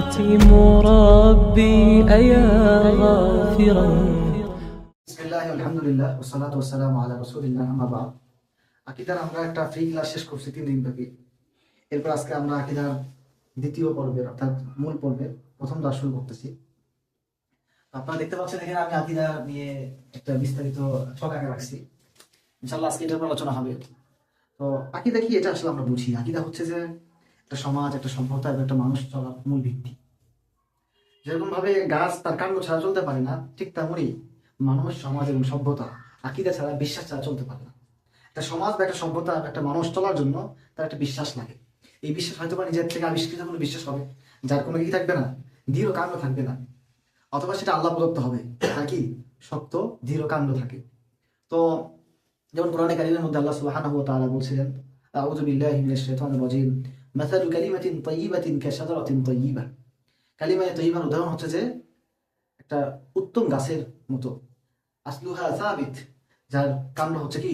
أنت مربي أيا غافرا বিসমিল্লাহ আলহামদুলিল্লাহ ওসালাত ওসালাম আলা রসুলিল্লাহ আমাবা আকিদার আমরা একটা ফ্রি ক্লাস শেষ করছি তিন দিন ব্যাপী এরপর আজকে আমরা আকিদার দ্বিতীয় পর্বের অর্থাৎ মূল পর্বের প্রথম দাস শুরু করতেছি তো আপনারা দেখতে পাচ্ছেন এখানে আমি আকিদা নিয়ে একটা বিস্তারিত ছক আঁকা রাখছি ইনশাল্লাহ আজকে এটার উপর আলোচনা হবে তো আকিদা কি এটা আসলে আমরা বুঝি আকিদা হচ্ছে যে একটা সমাজ, একটা সভ্যতা এবং একটা মানুষ চলার মূল ভিত্তি। যেরকম ভাবে গাছ তার কাণ্ড ছাড়া চলতে পারে না, ঠিক তেমনই মানুষ, সমাজ এবং সভ্যতা, আকিদা ছাড়া, বিশ্বাস ছাড়া চলতে পারে না। একটা সমাজ বা একটা সভ্যতা একটা মানুষ চলার জন্য তার একটা বিশ্বাস লাগে। এই বিশ্বাস হয়তো বা নিজের থেকে আবিষ্কৃত কোনো বিশ্বাস হবে, যার কোনো কি থাকবে না, দৃঢ় কাণ্ড থাকবে না। অথবা সেটা আল্লাহ প্রদত্ত হবে তা কি? শক্ত দৃঢ় কাণ্ড থাকে। তো যেমন কোরআনে কারিমের মধ্যে আল্লাহ ওয়া তাআলা বলছিলেন, আউযু বিল্লাহি মিনাশ শাইতানির রাজিম। মাসালু কালিমাতিন তাইয়্যিবাতিন কাশাজারাতিন তাইয়্যিবা কালিমায়ে তাইয়্যিবার উদাহরণ হচ্ছে যে একটা উত্তম গাছের মতো। আসলুহা সাবিত যার কাণ্ড হচ্ছে কি?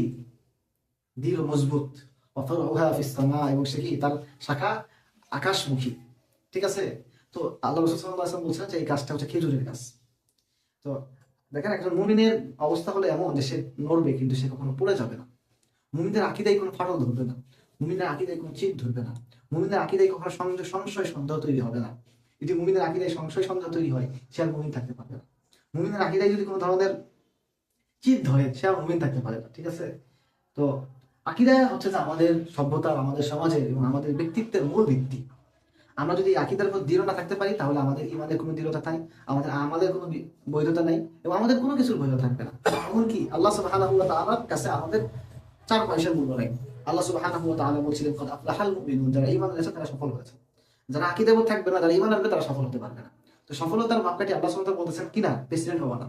দৃঢ়, মজবুত। ফিস সামা এবং সে কি? তার শাখা আকাশমুখী। ঠিক আছে? তো আল্লাহ রসুল বলছেন যে এই গাছটা হচ্ছে খেজুরের গাছ। তো দেখেন একজন মুমিনের অবস্থা হলো এমন যে সে নড়বে, কিন্তু সে কখনো পড়ে যাবে না। মুমিনদের আকিদায় কোনো ফাটল ধরবে না। মুমিনদের আকিদায় কোনো চিট ধরবে না। মুমিনদের আকিদায় কখনো সংশয় সন্দেহ তৈরি হবে না। যদি মুমিনের আকিদায় সংশয় সন্দেহ তৈরি হয়, সে আর মুমিন থাকতে পারবে না। মুমিনের আকিদায় যদি কোনো ধরনের চিত ধরে, সে আর মুমিন থাকতে পারে না, ঠিক আছে? তো আকিদা হচ্ছে যে আমাদের সভ্যতার আমাদের সমাজের এবং আমাদের ব্যক্তিত্বের মূল ভিত্তি। আমরা যদি আকিদার উপর দৃঢ় না থাকতে পারি, তাহলে আমাদের ইমানের কোনো দৃঢ়তা নাই, আমাদের আমাদের কোনো বৈধতা নাই এবং আমাদের কোনো কিছুর বৈধতা থাকবে না। এমনকি আল্লাহ সুবহানাহু ওয়া তাআলার কাছে আমাদের চার পয়সার মূল্য নাই। আল্লাহ সুবহানাহু বলছিলেন, কদ আফলাহাল মুমিনুন যারা ঈমান এনেছে, তারা সফল হয়েছে। যারা আকিদা থাকবে না, যারা ঈমান আনবে, তারা সফল হতে পারবে না। তো সফলতার মাপকাঠি আল্লাহ সুবহানাহু বলতেছেন কিনা প্রেসিডেন্ট হওয়া না।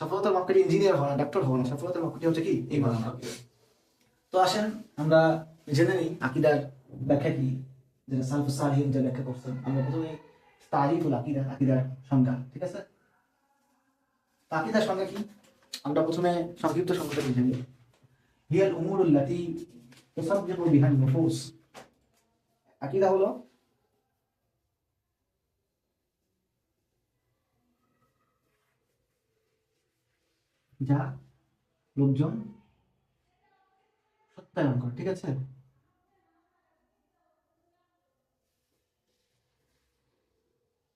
সফলতার মাপকাঠি ইঞ্জিনিয়ার হওয়া না ডাক্তার হওয়া না। সফলতার মাপকাঠি হচ্ছে কি, ঈমান আনা। তো আসেন, আমরা জেনে নিই আকিদার ব্যাখ্যা কি যেটা সালফু সালিহিন যে ব্যাখ্যা করছেন। আমরা প্রথমে তারিফুল আকিদা, আকিদার সংজ্ঞা, ঠিক আছে? আকিদার সংজ্ঞা কি? আমরা প্রথমে সংক্ষিপ্ত সংজ্ঞাটা বুঝে নিই। হিয়াল উমুরুল্লাতি তুসাববিকু বিহান নুফুস আকিদা হলো? যা লোকজন সত্যায়ন করে, ঠিক আছে?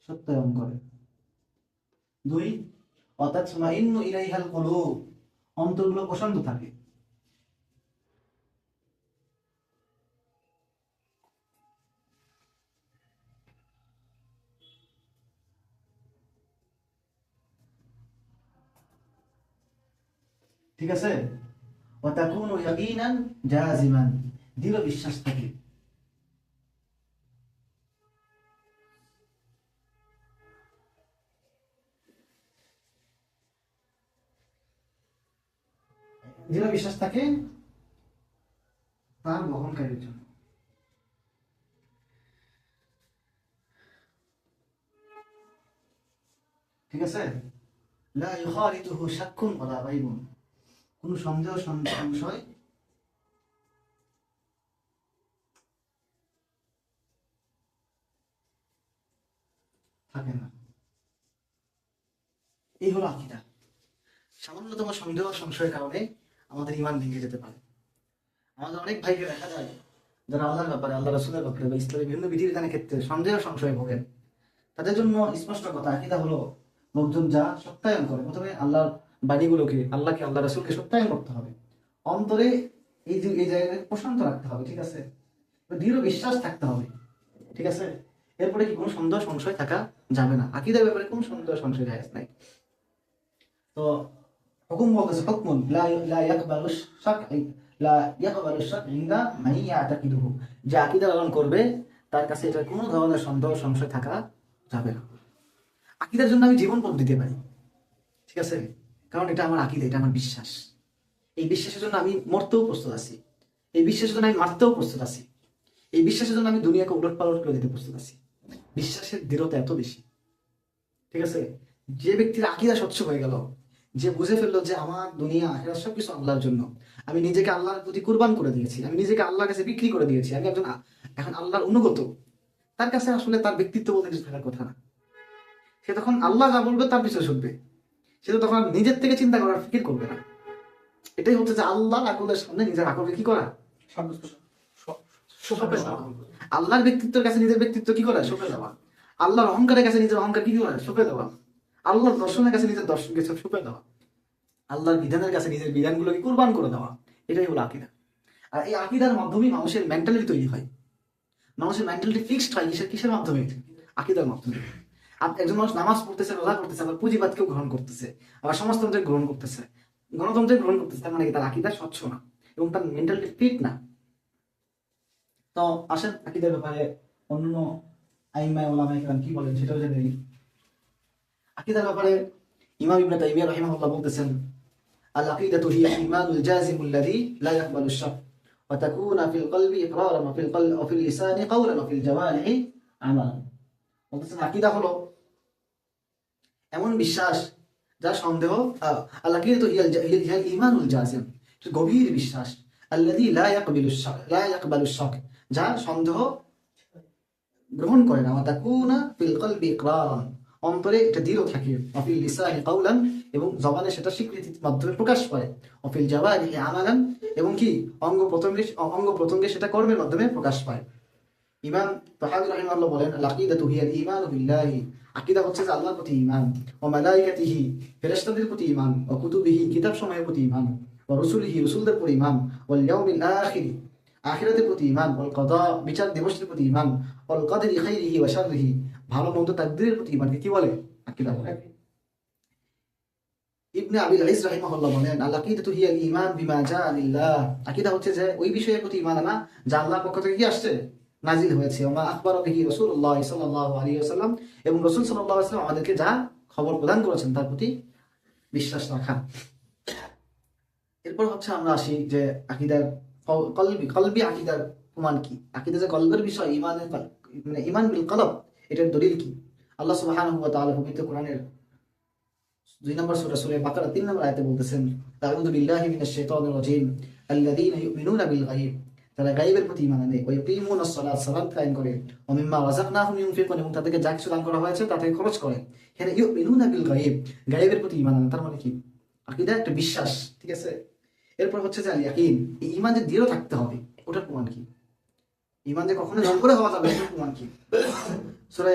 সত্যায়ন করে। দুই অতাৎমাইন্নু ইলাইহাল কুলুব। অন্তরগুলো প্রশান্ত থাকে। ঠিক আছে? ওয়াতাকুনু ইয়াকিনান জাজিমান দৃঢ় বিশ্বাস থাকে দৃঢ় বিশ্বাস থাকে তার বহনকারীর জন্য ঠিক আছে? লা ইউখালিতুহু শাক্কুন ওয়ালা রাইবুন কোনো সন্দেহ সংশয়? থাকে না। এই হলো আকিদা। সামান্যতম সন্দেহ, সংশয়ের কারণে আমাদের ইমান ভেঙে যেতে পারে। আমাদের অনেক ভাইকে দেখা যায়, যারা আল্লাহর ব্যাপারে আল্লাহ রসুলের ব্যাপারে বা ইসলামের বিভিন্ন বিধিবিধানের ক্ষেত্রে সন্দেহ, সংশয়ে ভোগেন। তাদের জন্য স্পষ্ট কথা, আকিদা হলো লোকজন যা সত্যায়ন করে। প্রথমে আল্লাহর বাণীগুলোকে আল্লাহকে আল্লাহ রাসুলকে সত্যায়ন করতে হবে। অন্তরে এই যে, এই জায়গায় প্রশান্ত রাখতে হবে, ঠিক আছে? দৃঢ় বিশ্বাস থাকতে হবে, ঠিক আছে? এরপরে কি কোনো সন্দেহ সংশয় থাকা যাবে না। আকিদার ব্যাপারে কোনো সন্দেহ সংশয় জায়েজ নাই। তো হুকুম বলতেছে, হুকমুন লা লা ইয়াকবালু শাকই লা ইয়াকবালু শাক ইনদা মান ইয়াতাকিদুহু। যে আকিদা লালন করবে, তার কাছে এটা কোনো ধরনের সন্দেহ সংশয় থাকা যাবে না। আকিদার জন্য আমি জীবন পথ দিতে পারি, ঠিক আছে? কারণ এটা আমার আকীদা, এটা আমার বিশ্বাস। এই বিশ্বাসের জন্য আমি মরতেও প্রস্তুত আছি। এই বিশ্বাসের জন্য আমি মারতেও প্রস্তুত আছি। এই বিশ্বাসের জন্য আমি দুনিয়াকে উলট পালট করে দিতে প্রস্তুত আছি। বিশ্বাসের দৃঢ়তা এত বেশি। ঠিক আছে? যে ব্যক্তির আকিদা স্বচ্ছ হয়ে গেল, যে বুঝে ফেলল যে আমার দুনিয়া আখেরা সবকিছু আল্লাহর জন্য, আমি নিজেকে আল্লাহর প্রতি কুরবান করে দিয়েছি, আমি নিজেকে আল্লাহর কাছে বিক্রি করে দিয়েছি, আমি একজন এখন আল্লাহর অনুগত। তার কাছে আসলে তার ব্যক্তিত্ব বলতে কিছু থাকার কথা না। সে তখন আল্লাহ যা বলবে তার পিছনে শুনবে সে তো তখন নিজের থেকে চিন্তা করার ফিকির করবে না। এটাই হচ্ছে যে আল্লাহ আকলের সামনে নিজের আকলকে কি করা? আল্লাহর ব্যক্তিত্বের কাছে নিজের ব্যক্তিত্ব কি করা? সঁপে দেওয়া আল্লাহর অহংকারের কাছে নিজের অহংকার কি করা? সঁপে দেওয়া আল্লাহর দর্শনের কাছে নিজের দর্শনকে সব সঁপে দেওয়া আল্লাহর বিধানের কাছে নিজের বিধানগুলোকে কুরবান করে দেওয়া। এটাই হলো আকিদা। আর এই আকিদার মাধ্যমেই মানুষের মেন্টালিটি তৈরি হয়। মানুষের মেন্টালিটি ফিক্সড হয় কিসের কিসের মাধ্যমে? আকিদার মাধ্যমে। একজন মানুষ নামাজ পড়তেছে, রোজা করতেছে, আবার পুঁজিবাদকেও গ্রহণ করতেছে, আবার সমাজতন্ত্রে গ্রহণ করতেছে। গণতন্ত্রে গ্রহণ করতেছে, তার মানে কি? তার আকিদা স্বচ্ছ না এবং তার মেন্টালিটি ফিট না। তো আসেন আকিদার ব্যাপারে অন্য আইমায় ওলামায় কেরাম কি বলেন সেটাও জেনে নিই। আকিদার ব্যাপারে ইমাম ইবনে তাইমিয়া রাহিমাহুল্লাহ বলতেছেন আল আকিদাতু হিয়া ইমানুল জাজিম আল্লাযী লা ইয়াকবালু শাক ওয়া তাকুনা ফিল কলবি ইকরারান ওয়া ফিল কলবি ওয়া ফিল লিসানি কাওলান ওয়া ফিল জাওয়ারিহি আমালান বলতেছেন, আকিদা হলো এমন বিশ্বাস যা সন্দেহ ইমানুল গভীর বিশ্বাস। যা সন্দেহ গ্রহণ করে না। অন্তরে একটা দৃঢ় থাকে। অফিল লিসানি কাউলান এবং জবানে সেটা স্বীকৃতির মাধ্যমে প্রকাশ পায়। অফিল জাবারি আমালান এবং কি? অঙ্গ প্রত্যঙ্গে অঙ্গ প্রত্যঙ্গে সেটা কর্মের মাধ্যমে প্রকাশ পায়। ইমাম তাহাবি রাহিমাহুল্লাহ বলেন আল আকিদাতু হিয়াল ঈমানু বিল্লাহি। আকিদা হচ্ছে যে আল্লাহর প্রতি ঈমান ও মালাইকাতিহি, ফেরেশতাদের প্রতি ঈমান ও কুতুবিহি কিতাব সময়ের প্রতি ঈমান ও রসুলিহি, রসুলদের প্রতি ঈমান, ওয়াল ইয়াউমিল আখির, আখিরাতের প্রতি ঈমান, ওয়াল কদা, বিচার দিবসের প্রতি ঈমান, ওয়াল কদরি খাইরিহি ওয়া শাররিহি, ভালো মন্দ তাকদীরের প্রতি ঈমানকে কি বলে? আকিদা বলে। ইবনে আবিল আইস রাহিমাহুল্লাহ বলেন আল আকিদাতু হিয়া ঈমান বিমা জা আনিল্লাহ আকিদা হচ্ছে যে ওই বিষয়ের প্রতি ঈমান আনা, যা আল্লাহর পক্ষ থেকে কি আসছে? নাজিল হয়েছে। ওমা আকবর বিহি রাসূলুল্লাহ সাল্লাল্লাহু আলাইহি ওয়াসাল্লাম এবং রাসূল সাল্লাল্লাহু আলাইহি ওয়াসাল্লাম আমাদেরকে যা খবর প্রদান করেছেন তার প্রতি বিশ্বাস রাখা। এরপর হচ্ছে আমরা আসি যে আকিদার কল- কলবি কলবি আকিদার প্রমাণ কি? আকিদা যে কলবের বিষয় ইমানের মানে ইমান বিল কলব, এটার দলিল কি? আল্লাহ সুবহানাহু ওয়া তাআলা পবিত্র কোরআনের দুই নম্বর সূরা সূরা বাকারা তিন নম্বর আয়াতে বলতেছেন, আউযু বিল্লাহি মিনাশ শাইতানির রাজিম, আল্লাযীনা ইউমিনুনা বিল গায়ব। তারা গায়বের প্রতি ইমান আনে। ওয়া ইউকিমুনাস সালাত সালাত কায়েম করে। ওয়া মিম্মা রাযাকনাহুম ইউনফিকুন এবং তাদেরকে যা কিছু দান করা হয়েছে তা থেকে খরচ করে। এখানে ইউমিনুনা বিল গায়ব। গায়বের প্রতি ঈমান আনে। তার মানে কি? আকীদা একটা বিশ্বাস, ঠিক আছে? এরপর হচ্ছে যে ইয়াকিন, এই ঈমান যে দৃঢ় থাকতে হবে, ওটার প্রমাণ কি? ঈমান যে কখনো করে হওয়া যাবে এটার প্রমাণ কি? সূরা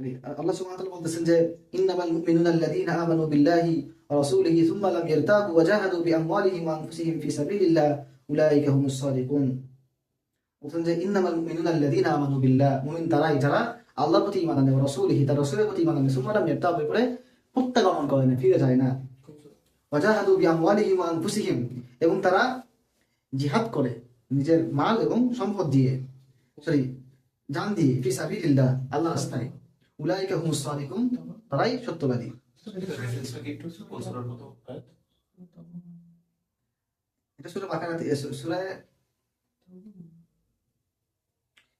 আল্লাহ সুবহানাহু ওয়া তাআলা বলতেছেন যে, ইন্নামাল মুমিনুনা আল্লাযীনা আমানু বিল্লাহি ওয়া রাসূলিহি সুম্মা লাম ইয়ারতাবু ওয়া জাহাদু বিআমওয়ালিহিম ওয়া আনফুসিহিম ফি সাবিলিল্লাহ, উলাইকা হুমুস সাদিকুন. বলছেন যে, ইন্নামাল মুমিনুনা আল্লাযীনা আমানু বিল্লাহ, মুমিন তারাই যারা আল্লাহর প্রতি ঈমান আনে তার রাসূলের প্রতি ঈমান আনে, সুম্মা লাম ইয়ারতাবু এরপরে প্রত্যাগমন করে না, ফিরে যায় না। ওয়া জাহাদু বিআমওয়ালিহিম ওয়া এবং তারা জিহাদ করে নিজের মাল এবং সম্পদ দিয়ে, সরি, জান দিয়ে, ফি সাবিলিল্লাহ, আল্লাহর রাস্তায়। উলাইকা হুমুস সাদিকুন তারাই সত্যবাদী। এটা সূরা বাকারাতে এ, সূ-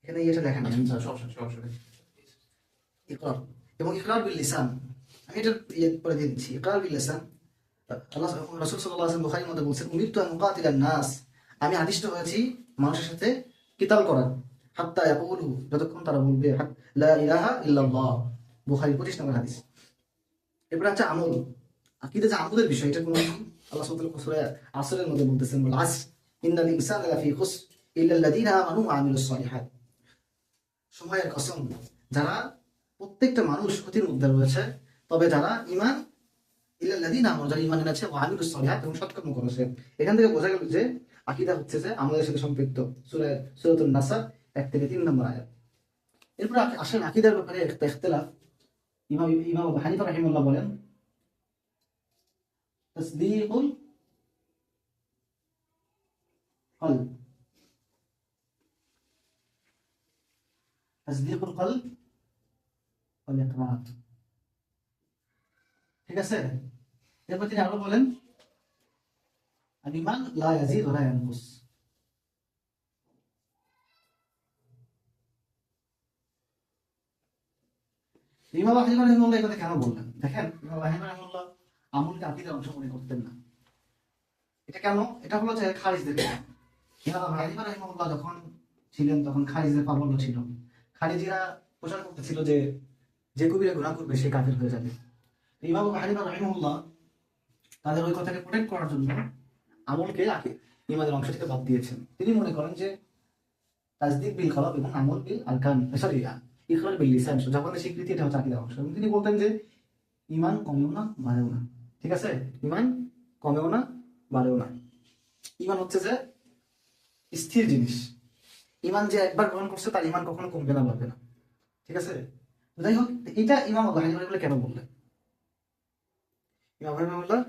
এখানে এটা লেখা ইকরার। এবং ইকরার বিল লিসান। আমি এটা ইয়ে পরে দিয়ে দিচ্ছি। ইকরার বিল লিসান। আল্লাহ রাসূল সাল্লাল্লাহু আলাইহি উমিরতু আন নাস। আমি আদিষ্ট হয়েছি মানুষের সাথে কিতাল করার। হাত্তা ইয়াকুলু, যতক্ষণ তারা বলবে লা ইলাহা ইল্লাল্লাহ। বুখারী 25 নম্বর হাদিস। আছে আমল। আকিদা যে আমলের বিষয়, এটা কোন আল্লাহ সুবহানাহু ওয়া আসরের মধ্যে বলতেছেন, বল, আস ইন্নাল ইল্লা আল্লাযীনা আমানু ওয়া আমিলুস সময়ের কসম, যারা প্রত্যেকটা মানুষ ক্ষতির মধ্যে রয়েছে, তবে যারা ইমান আমানু, যারা ঈমান এনেছে ওয়া আমিলুস এবং সৎকর্ম করেছে। এখান থেকে বোঝা গেল যে, আকিদা হচ্ছে যে আমাদের সাথে সম্পৃক্ত। সূরা সূরাতুন নাসা এক থেকে তিন নম্বর আয়াত এরপর আ- আসেন আকিদার ব্যাপারে একটা ইখতিলাফ ইমাম ইমাম আবু হানিফা রাহিমাহুল্লাহ বলেন তাসদীকুল কলব তাসদীকুল কলব ওয়াল ইকরার ঠিক আছে এরপর তিনি আরও বলেন আল ঈমান লা ইয়াজিদ ওয়া লা ইয়ানকুস ইমাম আহিমা রহমুল্লাহ কথা কেন বললেন? দেখেন, ইমাম আহিমা রহমুল্লাহ আমলকে আকিদার অংশ মনে করতেন না। এটা কেন? এটা হলো যে খারিজদের ইমাম হানিফা রাহিমাহুল্লাহ যখন ছিলেন, তখন খারিজের প্রাবল্য ছিল। খারিজিরা প্রচার করতেছিল যে যে কবিরা গুণা করবে, সে কাফের হয়ে যাবে। ইমাম হানিফা রাহিমাহুল্লাহ তাদের ওই কথাকে প্রোটেক্ট করার জন্য আমলকে আগে ইমাদের অংশ থেকে বাদ দিয়েছেন। তিনি মনে করেন যে তাজদিক বিল কলব এবং আমল বিল আরকান সরি বিল লিসান যখন স্বীকৃতি এটা হচ্ছে অংশ তিনি বলতেন যে ইমান কমেও না বাড়েও না। ঠিক আছে? ইমান কমেও না বাড়েও না। ইমান হচ্ছে যে স্থির জিনিস। ইমান যে একবার গ্রহণ করছে তার ইমান কখনো কমবে না বাড়বে না। ঠিক আছে? যাই হোক এটা ইমাম হানিফা কেন বললেন? ইমাম হানিফা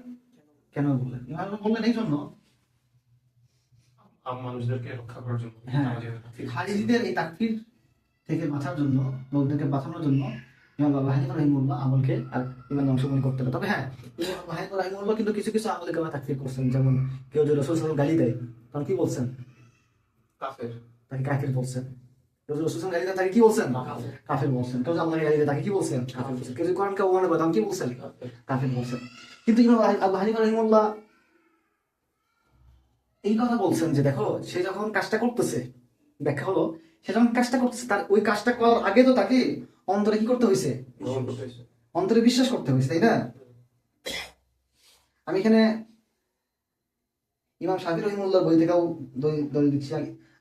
কেন বললেন? ইমাম বললেন এই জন্য মানুষদেরকে রক্ষা করার জন্য। হ্যাঁ। এই তাকফির থেকে বাঁচার জন্য লোকদেরকে বাঁচানোর জন্য ইমাম আবু হানিফা রাহিমুল্লাহ আমলকে আর ইমান অংশগ্রহণ করতে হবে। তবে হ্যাঁ ইমাম আবু হানিফা রাহিমুল্লাহ কিন্তু কিছু কিছু আমলকে আবার তাকফির করছেন। যেমন কেউ যদি রসুল গালি দেয় তখন কি বলছেন? কাফের। তাকে কাফির বলছেন। কেউ যদি রসুল সাল্লাল্লাহু গালি দেয় তাকে কি বলছেন? কাফের। বলছেন। কেউ আল্লাহকে গালি দেয় তাকে কি বলছেন? কাফির বলছেন। কেউ যদি কোরআনকে অবমাননা করে তখন কি বলছেন? কাফের। বলছেন। কিন্তু ইমাম আবু হানিফা রাহিমুল্লাহ এই কথা বলছেন যে দেখো সে যখন কাজটা করতেছে ব্যাখ্যা হলো সে যখন কাজটা করতেছে। তার ওই কাজটা করার আগে তো তাকে অন্তরে কি করতে হয়েছে। অন্তরে বিশ্বাস করতে হয়েছে তাই না? আমি এখানে ইমাম শাফি রহিমুল্লাহ বই থেকেও দলিল দিচ্ছি।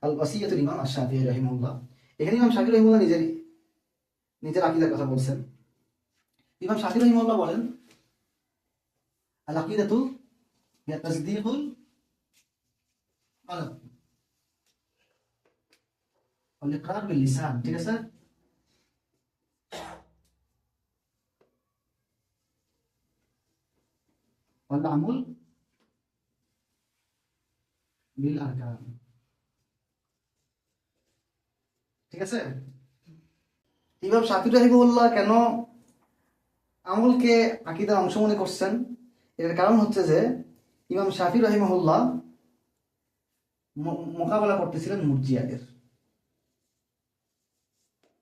আল ওয়াসিয়াতুল ইমাম শাফি রহিমুল্লাহ। এখানে ইমাম শাফি রহিমুল্লাহ নিজের নিজের আকিদার কথা বলছেন। ইমাম শাফি রহিমুল্লাহ বলেন আল আকিদাতু হিয়া তাসদীকুল কলব ইকরার বিল ঠিক আছে ওয়াল আমল ঠিক আছে ইমাম শাফির রাহিবুল্লাহ কেন আমলকে আকিদার অংশ মনে করছেন এটার কারণ হচ্ছে যে ইমাম শাফি রহিমহুল্লাহ মোকাবেলা করতেছিলেন মুরজিয়াদের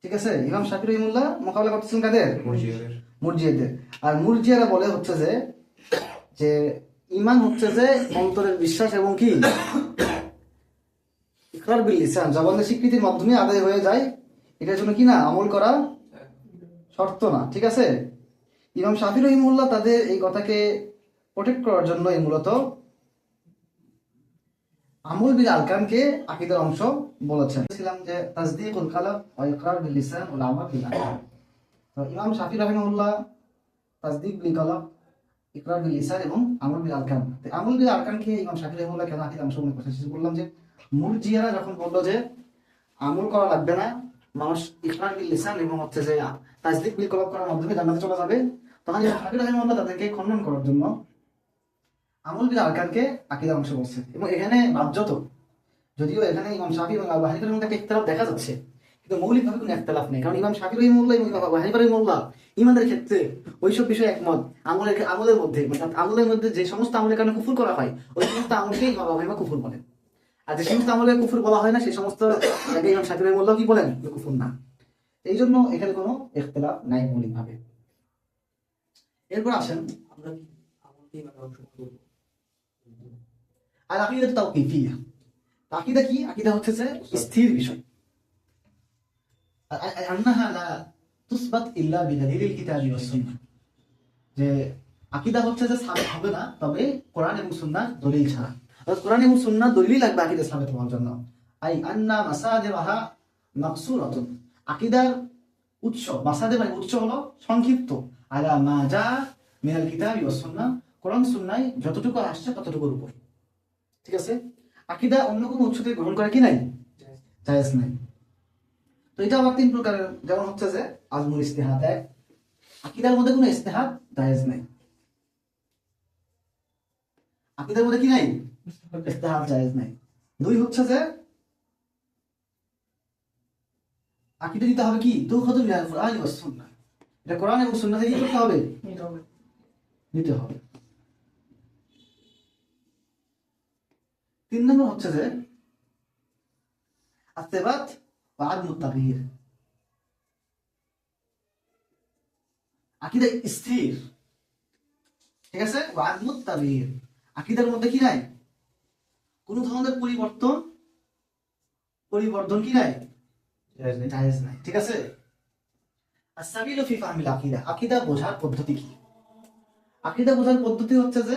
ঠিক আছে? ইমাম শাফি রহিমুল্লাহ মোকাবেলা করতেছিলেন কাদের? মুরজিয়াদের। আর মুরজিয়ারা বলে হচ্ছে যে যে ইমান হচ্ছে যে অন্তরের বিশ্বাস এবং কি? ইকরার বিল লিসান জবানের স্বীকৃতির মাধ্যমে আদায় হয়ে যায়। এটার জন্য কি না? আমল করা শর্ত না ঠিক আছে? ইমাম শাফি রহিমুল্লাহ তাদের এই কথাকে প্রোটেক্ট করার জন্য এই মূলত আমল বিল আলকানকে আকিদার অংশ বলেছেন। ছিলাম যে তাসদিকুল কালাম ওয়া ইকরার বিল লিসান ওয়াল আমাল বিল তো ইমাম শাফি রহিমুল্লাহ তাসদিক বিল কালাম, ইকরার বিল লিসান এবং আমল বিল আরকান তো আমল বিল আরকানকে ইমাম শাফি রহিমুল্লাহ কেন আকিদার অংশ মনে করছেন? বললাম যে, মুরজিয়ারা যখন বলল যে, আমল করা লাগবে না, মানুষ ইকরার বিল লিসান এবং হচ্ছে যে তাসদিক বিল কলাম করার মাধ্যমে জান্নাতে চলে যাবে, তখন শাফি রহিমুল্লাহ তাদেরকে খণ্ডন করার জন্য আমল বিল আরকানকে আকিদার অংশ বলছে। এবং এখানে বাধ্যত। যদিও এখানে ইমাম শাফি এবং আবু হানিফার মধ্যে একটা ইখতিলাফ দেখা যাচ্ছে। কিন্তু মৌলিকভাবে কোনো ইখতিলাফ নেই। কারণ ইমাম শাফি রহিমুল্লাহ এবং ইমাম আবু হানিফা রহিমুল্লাহ ইমানদের ক্ষেত্রে ওইসব বিষয়ে একমত। আমলের আমলের মধ্যে মানে আমলের মধ্যে যে সমস্ত আমলের কারণে কুফুর করা হয়, ওই সমস্ত আমলকে ইমাম আবু হানিফা কুফুর বলেন। আর যে সমস্ত আমলে কুফুর বলা হয় না, সেই সমস্ত ইমাম শাফি রহিমুল্লাহ কি বলেন? কুফুর না। এই জন্য এখানে কোনো ইখতিলাফ নাই মৌলিকভাবে। এরপর আসেন আমরা কি আমলকে ইমানের অংশ করব আর আকিদা তাও কিফিয়া। আকিদা কি? আকিদা হচ্ছে যে স্থির বিষয়। ইল্লা যে আকিদা হচ্ছে যে কোরআন এবং দলিল ছাড়া। লাগবে জন্য। আন্না উৎস মাসাদে হলো সংক্ষিপ্ত। আলা মা যা মিনাল কিতাবি কোরআন সুন্নাহ যতটুকু আসছে ততটুকুর উপর। ঠিক আছে? আকিদা অন্য কোনো উৎস থেকে গ্রহণ করে কি নাই? জায়েজ নাই। তো এটা আবার তিন প্রকারের। যেমন হচ্ছে যে আজমুল ইস্তেহাদ এক। আকিদার মধ্যে কোনো ইস্তেহাদ জায়েজ নাই। আকিদার মধ্যে কি নাই? ইস্তেহাদ জায়েজ নাই। দুই হচ্ছে যে আকিদা দিতে হবে কি? দু খত মিনাল কোরআন ওয়াস সুন্নাহ। এটা কোরআন এবং সুন্নাহ থেকে কি করতে হবে। নিতে হবে। তিন নম্বর হচ্ছে যে আত্মেবাদ বা আদমুত তাগয়ির আকিদা স্থির। ঠিক আছে? বা আদমুত তাগয়ির আকিদার মধ্যে কি নাই? কোন ধরনের পরিবর্তন পরিবর্তন কি নাই? জায়েজ নাই। ঠিক আছে? আসাবিলু ফি ফাহমিল আকিদা। আকিদা বোঝার পদ্ধতি কি? আকিদা বোঝার পদ্ধতি হচ্ছে যে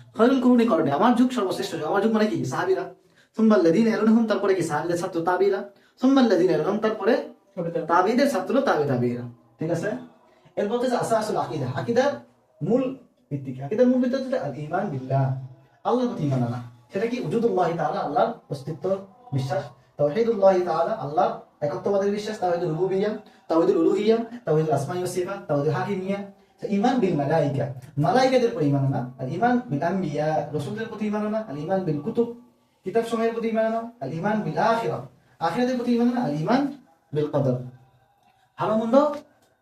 খায়রুল কুরুনি করনি আমার যুগ সর্বশ্রেষ্ঠ যুগ। আমার যুগ মানে কি? সাহাবীরা। সুম্মা আল্লাযীনা ইয়ালুনাহুম তারপরে কি? সাহাবীদের ছাত্র তাবিরা। সুম্মা আল্লাযীনা ইয়ালুনাহুম তারপরে তাবিদের ছাত্র তাবি তাবিরা। ঠিক আছে? এরপর হচ্ছে আসাসুল আকিদা। আকিদার মূল ভিত্তি? আকিদার মূল ভিত্তি হচ্ছে আল ঈমান বিল্লাহ। আল্লাহর প্রতি ঈমান আনা সেটা কি? উজুদুল্লাহ তাআলা আল্লাহর অস্তিত্ব বিশ্বাস। তাওহীদুল্লাহ তাআলা আল্লাহর একত্ববাদের বিশ্বাস। তাওহীদুল রুবুবিয়্যাহ তাওহীদুল উলুহিয়্যাহ তাওহীদুল আসমাই ওয়াস সিফাত তাওহীদুল হাকিমিয়্যাহ তো ঈমান বিল মালাইকা। মালাইকাদের প্রতি ঈমান আনা, আল ঈমান বিল আম্বিয়া, রাসূলদের প্রতি ঈমান আনা, আল ইমান বিল কুতুব, কিতাব সমূহের প্রতি ঈমান আনা, আল ঈমান বিল আখিরাহ আখিরাতের প্রতি ঈমান আনা, আল ঈমান বিল কদর। ভালো মন্দ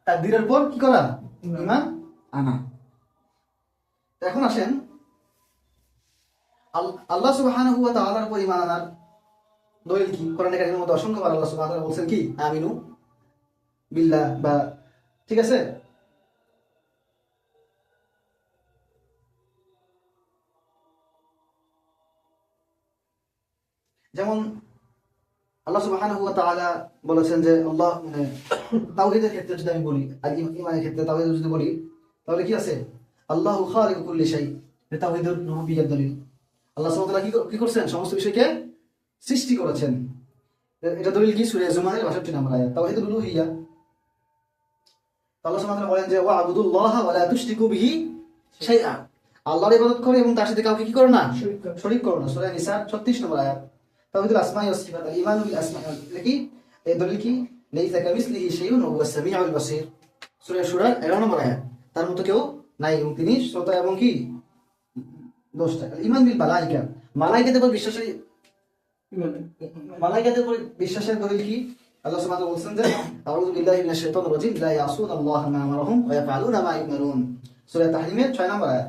তাকদিরের পর কি করা? ঈমান আনা। এখন আসেন, আল- আল্লাহ সুবহানাহু ওয়া তাআলার উপর ঈমান আনার দলিল কি? কোরআন কারীমের মধ্যে অসংখ্যবার আল্লাহ সুবহানাহু ওয়া তাআলা বলছেন কি? আমিনু বিল্লাহ বা ঠিক আছে? আল্লাহ সুবহানাহু ওয়া তাআলা বলেছেন যে আল্লাহ মানে তাওহীদের ক্ষেত্রে যদি আমি বলি আর ইম- ঈমানের ক্ষেত্রে তাওহীদ যদি বলি তাহলে কি আছে? আল্লাহু খালিকু কুল্লি শাই এটা তাওহীদের রুবুবিয়্যার দলিল। আল্লাহ সুবহানাহু ওয়া তাআলা কি করছেন? সমস্ত বিষয়কে সৃষ্টি করেছেন। এটা দলিল কি? সূরা জুমারের 62 নম্বর আয়াত। তাওহীদুল উলুহিয়্যা আল্লাহ সুবহানাহু ওয়া বলেন যে ওয়া আবুদুল্লাহ ওয়া লা তুশরিকু বিহি শাইআ। আল্লাহর ইবাদত করে এবং তার সাথে কাউকে কি করো না? শরীক করো। না। সূরা নিসা 36 নম্বর আয়াত। তাওহীদুল আসমাই ওয়াস সিফাত আল ঈমান বিল আসমা এটা কি এই দলিল কি লাইসা কামিসলিহি শাইউন ওয়া হুয়াস সামিউল বাসীর সূরা শুরা 11 নম্বর আয়াত তার মতো কেউ নাই এবং তিনি শ্রোতা এবং কি দোষটা ঈমান বিল মালাইকা মালাইকাদের উপর বিশ্বাসের মালাইকাদের উপর বিশ্বাসের দলিল কি আল্লাহ সুবহানাহু ওয়া বলছেন যে আউযু বিল্লাহি মিনাশ শাইতানির রাজিম লা ইয়াসুনা আল্লাহ মা আমারহুম ওয়া ইয়াফআলুনা মা ইউমারুন সূরা তাহরিমের 6 নম্বর আয়াত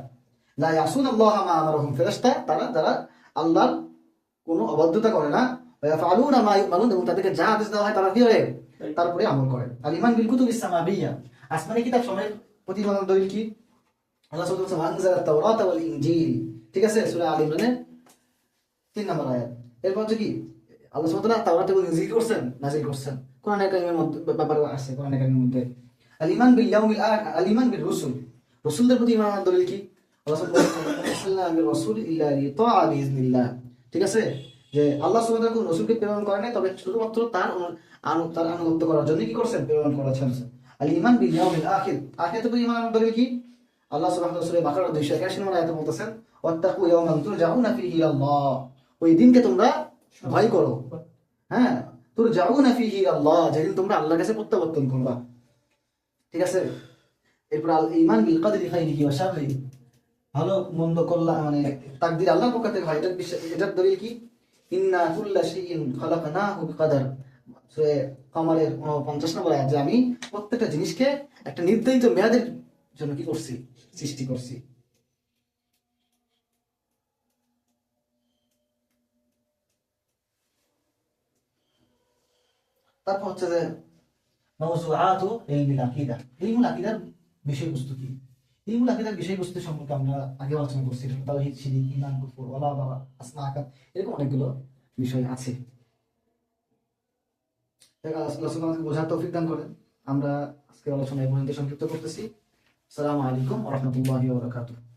লা ইয়াসুনা আল্লাহ মা আমারহুম ফেরেশতা তারা যারা আল্লাহর কোনো অবাধ্যতা করে না। ওয়া ইয়াফআলুনা মা এবং তাদেরকে যা আদেশ দেওয়া হয় তারা কি করে তারপরে আমল করে। আল ঈমান বিল কুতুবিস সামাবিয়্যা আসমানি কিতাব সময়ের প্রতি দলিল কি? আল্লাহ সুবহানাহু ওয়া তাআলা তাওরাত ওয়াল ইনজিল ঠিক আছে, সূরা আল ইমরানের তিন নম্বর আয়াত। এরপর কি? আল্লাহ সুবহানাহু তাওরাত এবং ইনজিল করছেন? নাজিল করছেন। কোরআন কারীমের মধ্যে, ব্যাপারে আছে কোরআন কারীমের মধ্যে। আল ঈমান বিল ইয়াউমিল আখির আল ঈমান বিল রুসুল। রাসূলদের প্রতি ঈমানের দলিল কি? আল্লাহ সুবহানাহু ওয়া তাআলা রাসূল ইল্লা লিতাআ বিইজনিল্লাহ ঠিক আছে? যে আল্লাহ কোন রাসূলকে প্রেরণ করেন নাই, তবে শুধুমাত্র তার আনু- তার আনুগত্য করার জন্য কি করছেন? প্রেরণ করেছেন। আল ঈমান বিল ইয়াউমিল আখির। আখিরাতের প্রতি ঈমানের দলিল কি আল্লাহ সুবহানাহু ওয়া তাআলা বাকারা 281 নম্বর আয়াতে বলতেছেন ওয়াত্তাকু ইয়াওমান তুরজাউনা ফীহি ইলাল্লাহ। ওই দিনকে তোমরা ভয় করো। হ্যাঁ? তুরজাউনা ফীহি ইলাল্লাহ, যেদিন তোমরা আল্লাহর কাছে প্রত্যাবর্তন করবা। ঠিক আছে? এরপর আল ঈমান বিল কদরি খাইরিহি ওয়া শাররিহি। ভালো মন্দ কল্যাণ মানে তাকদির আল্লাহর পক্ষ থেকে হয় এটা বিশ্বাস এটার দলিল কি? ইন্না কুল্লা শাইইন বিকদর। সূরা কমরের 50 নম্বর আয়াত যে আমি প্রত্যেকটা জিনিসকে একটা নির্ধারিত মেয়াদের জন্য কি করছি? সৃষ্টি করছি। তারপর হচ্ছে যে ইলমিল ইলমুল বিষয়বস্তু কি? ইলমুল আকিদার বিষয়বস্তু সম্পর্কে আমরা আগে আলোচনা করছি তাওহীদ, শিরিক ইমান কুফর ওলা বাবা এরকম অনেকগুলো বিষয় আছে। বোঝার তৌফিক দান করেন। আমরা আজকে আলোচনা এই পর্যন্ত সংক্ষিপ্ত করতেছি। আসসালামু আলাইকুম রহমতুল্লাহ বারাকাতুহু।